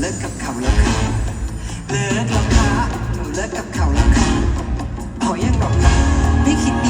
เลิกกับเขาแล้วค่ะเลิกแล้วค่ะหนูเลิกกับเขาแล้วค่ะขอยังบอกนะไม่คิดดี